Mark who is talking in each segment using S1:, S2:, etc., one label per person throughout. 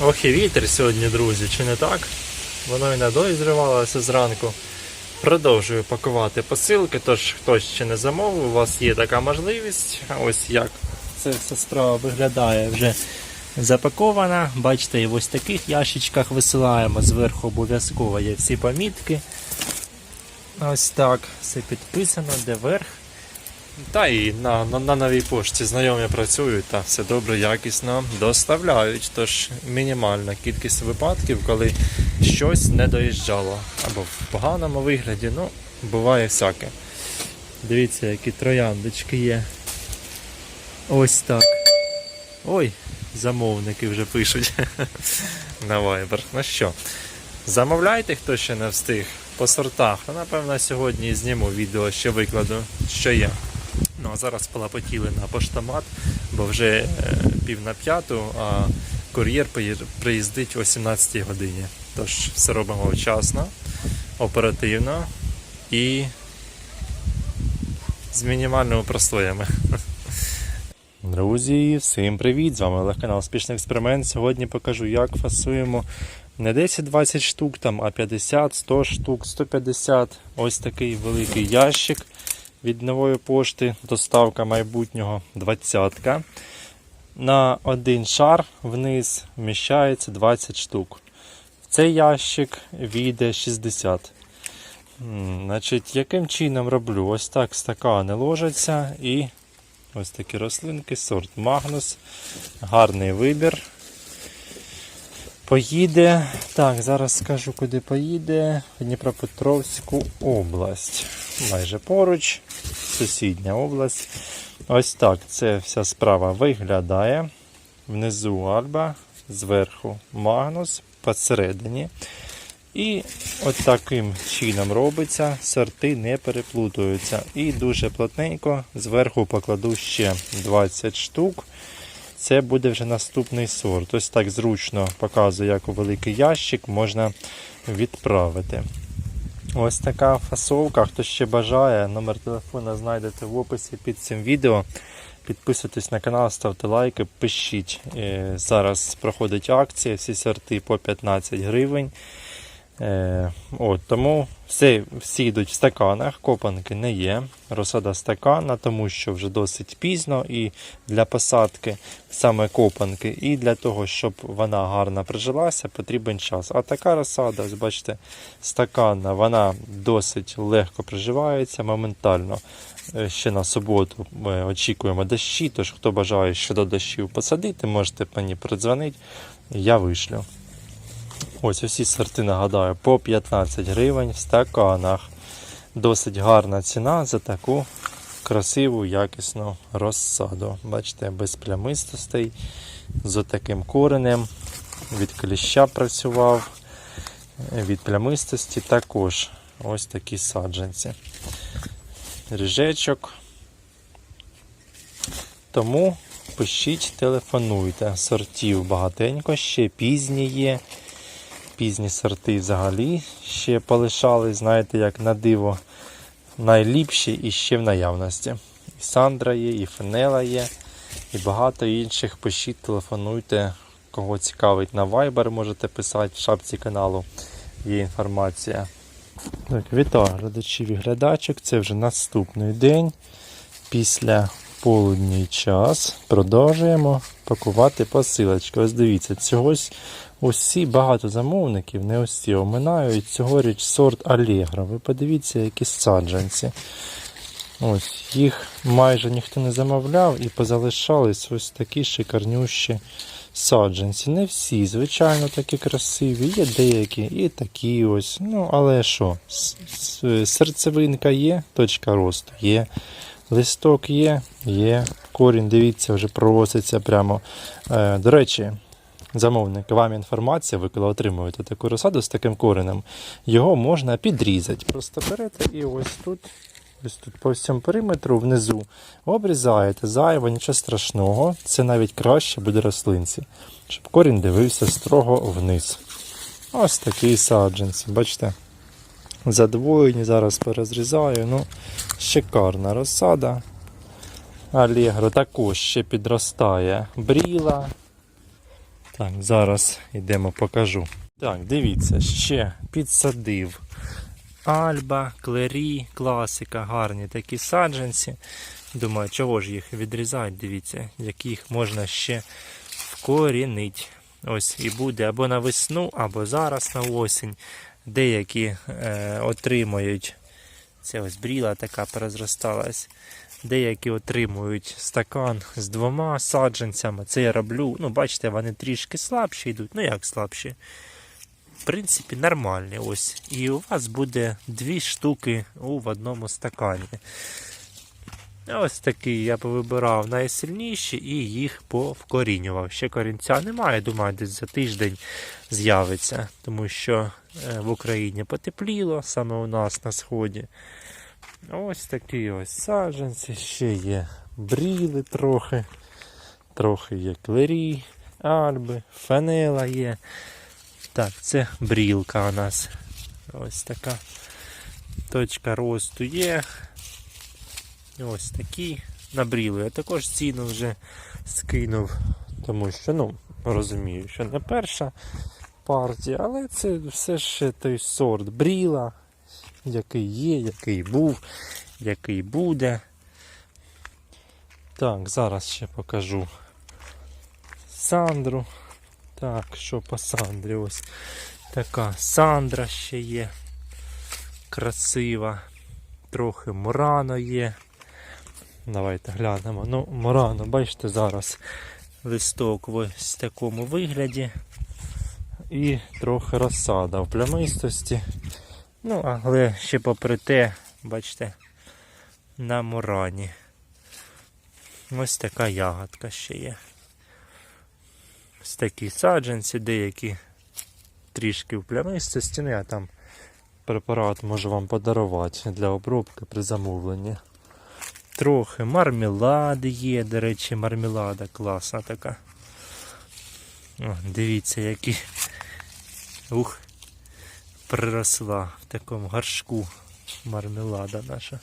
S1: Ох і вітер сьогодні, друзі, чи не так? Воно і на дощ зривалося зранку. Продовжую пакувати посилки, тож хтось ще не замовив, у вас є така можливість. Ось як це все справа виглядає вже запакована. Бачите, і в ось таких ящичках висилаємо. Зверху обов'язково є всі помітки. Ось так, все підписано, де верх. Та і на, на, на новій пошті знайомі працюють та все добре, якісно доставляють. Тож мінімальна кількість випадків, коли щось не доїжджало. Або в поганому вигляді, ну, буває всяке. Дивіться, які трояндочки є. Ось так. Ой, замовники вже пишуть на Viber. Ну що, замовляйте, хто ще не встиг по сортах. Ну, напевно, сьогодні зніму відео, що викладу, що є. Зараз полапотіли на поштомат, бо вже е, пів на п'яту, а кур'єр приїздить о 17 годині. Тож все робимо вчасно, оперативно і з мінімальними простоями. Друзі, всім привіт! З вами Олег канал Успішний експеримент. Сьогодні покажу, як фасуємо не 10-20 штук, там, а 50, 100 штук, 150. Ось такий великий ящик від нової пошти. Доставка майбутнього 20-ка. На один шар вниз вміщається 20 штук. В цей ящик війде 60. Значить, яким чином роблю? Ось так стакани ложаться і ось такі рослинки, сорт Магнус. Гарний вибір. Поїде. Так, зараз скажу, куди поїде. В Дніпропетровську область. Майже поруч. Сусідня область. Ось так це вся справа виглядає. Внизу Альба, зверху Магнус, посередині. І от таким чином робиться, сорти не переплутуються. І дуже плотненько зверху покладу ще 20 штук. Це буде вже наступний сорт. Ось так зручно показую, як у великий ящик можна відправити. Ось така фасовка. Хто ще бажає, номер телефона знайдете в описі під цим відео. Підписуйтесь на канал, ставте лайки, пишіть. Е, Зараз проходить акція, всі сорти по 15 гривень. Е, от, тому всі, всі йдуть в стаканах, копанки не є. Розсада стакана, тому що вже досить пізно і для посадки саме копанки, і для того, щоб вона гарно прижилася, потрібен час. А така розсада, ось бачите, стаканна, вона досить легко приживається моментально. Е, Ще на суботу ми очікуємо дощі, тож хто бажає щодо дощів посадити, можете мені придзвонити, я вишлю. Ось усі сорти, нагадаю, по 15 гривень в стаканах. Досить гарна ціна за таку красиву, якісну розсаду. Бачите, без плямистостей, з таким коренем. Від кліща працював, від плямистості також ось такі саджанці. Ріжечок. Тому пишіть, телефонуйте. Сортів багатенько, ще пізні є пізні сорти взагалі ще полишали, знаєте, як на диво, найліпші і ще в наявності. І Сандра є, і Фенела є, і багато інших. Пишіть, телефонуйте. Кого цікавить на Viber, можете писати в шапці каналу. Є інформація. Так, вітаю глядачів і глядачок. Це вже наступний день. Після полудній час продовжуємо пакувати посилочки. Ось дивіться, усі багато замовників, не усі оминають цьогоріч сорт Allegro. Ви подивіться, які саджанці. Ось, їх майже ніхто не замовляв і позалишались ось такі шикарнющі саджанці. Не всі, звичайно, такі красиві. Є деякі і такі ось. Ну, але що, серцевинка є, точка росту є. Листок є, є. Корінь, дивіться, вже проситься прямо. Е, до речі, замовник, вам інформація, ви коли отримуєте таку розсаду з таким коренем, його можна підрізати. Просто берете і ось тут, ось тут по всьому периметру внизу обрізаєте зайво, нічого страшного. Це навіть краще буде рослинці, щоб корінь дивився строго вниз. Ось такі саджанці, бачите? Задвоєні, зараз перезрізаю. Ну, шикарна розсада. Алегро також ще підростає бріла. Так, зараз йдемо покажу. Так, дивіться, ще підсадив. Альба, клері, класика, гарні такі саджанці. Думаю, чого ж їх відрізати, дивіться, яких можна ще вкорінити. Ось і буде або на весну, або зараз на осінь. Деякі е, отримують, це ось бріла така перезросталась. Деякі отримують стакан з двома саджанцями. Це я роблю. Ну, бачите, вони трішки слабші йдуть. Ну як слабші? В принципі, нормальні. Ось. І у вас буде дві штуки у в одному стакані. Ось такі я повибирав найсильніші і їх повкорінював. Ще корінця немає, думаю, десь за тиждень з'явиться, тому що е, в Україні потепліло, саме у нас на сході. Ось такі ось саджанці, ще є бріли трохи, трохи є клері, альби, фанела є. Так, це брілка у нас. Ось така точка росту є. Ось такі набріли. Я також ціну вже скинув, тому що, ну, розумію, що не перша партія, але це все ще той сорт бріла, який є, який був, який буде. Так, зараз ще покажу Сандру. Так, що по Сандрі? Ось така Сандра ще є. Красива. Трохи Мурано є. Давайте глянемо. Ну, Мурано, бачите, зараз листок в ось такому вигляді. І трохи розсада в плямистості. Ну, але ще попри те, бачите, на Мурані. Ось така ягодка ще є. Ось такі саджанці, деякі трішки в плямистості, ну я там препарат можу вам подарувати для обробки при замовленні. Трохи мармелади є, до речі, мармелада класна така. О, дивіться, які ух, приросла в такому горшку мармелада наша.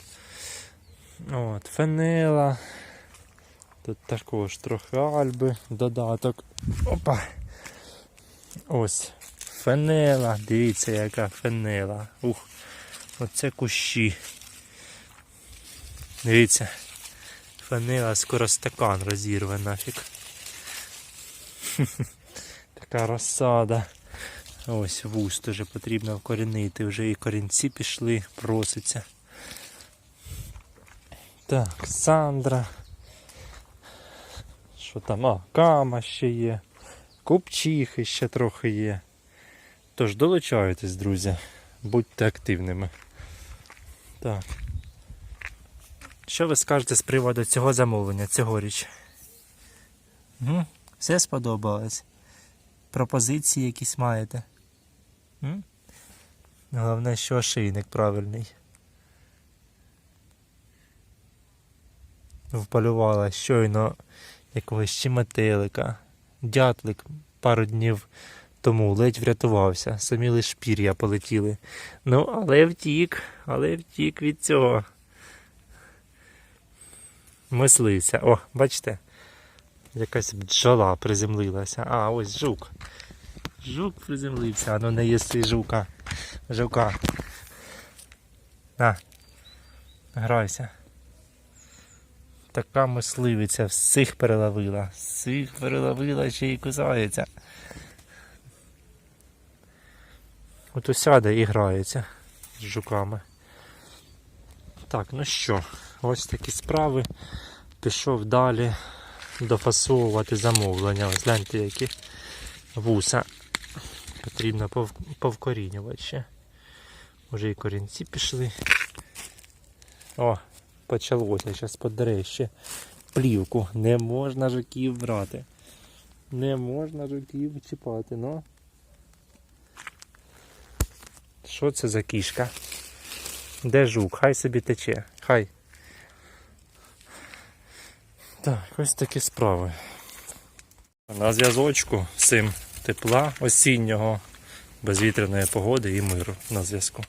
S1: От, фенела. Тут також трохи альби, додаток. Опа. Ось. Фенела. Дивіться, яка фенела. Ух. Оце кущі. Дивіться. Фенела скоро стакан розірве нафіг. Така розсада. Ось вуз теж потрібно вкорінити. Вже і корінці пішли, проситься. Так, Сандра. Що там? А, кама ще є. Купчихи ще трохи є. Тож долучайтесь, друзі. Будьте активними. Так. Що ви скажете з приводу цього замовлення, цьогоріч? Угу. Все сподобалось? Пропозиції якісь маєте? Головне, що ошейник правильний. Вполювала щойно якогось ще метелика. Дятлик пару днів тому ледь врятувався. Самі лиш пір'я полетіли. Ну, але втік, але втік від цього. Мисливця. О, бачите? Якась бджола приземлилася. А, ось жук. Жук приземлився, а ну не їсти жука. Жука. На. Грайся. Така мисливиця всіх переловила. Всіх переловила ще й кусається. От усяде і грається з жуками. Так, ну що, ось такі справи. Пішов далі дофасовувати замовлення. Ось гляньте, які вуса. Потрібно пов... повкорінювати. Уже і корінці пішли. О, почалося, зараз подере ще плівку. Не можна жуків брати. Не можна жуків чіпати, ну. Що це за кішка? Де жук? Хай собі тече. Хай. Так, ось такі справи. На зв'язочку всім тепла осіннього, безвітряної погоди і миру на зв'язку.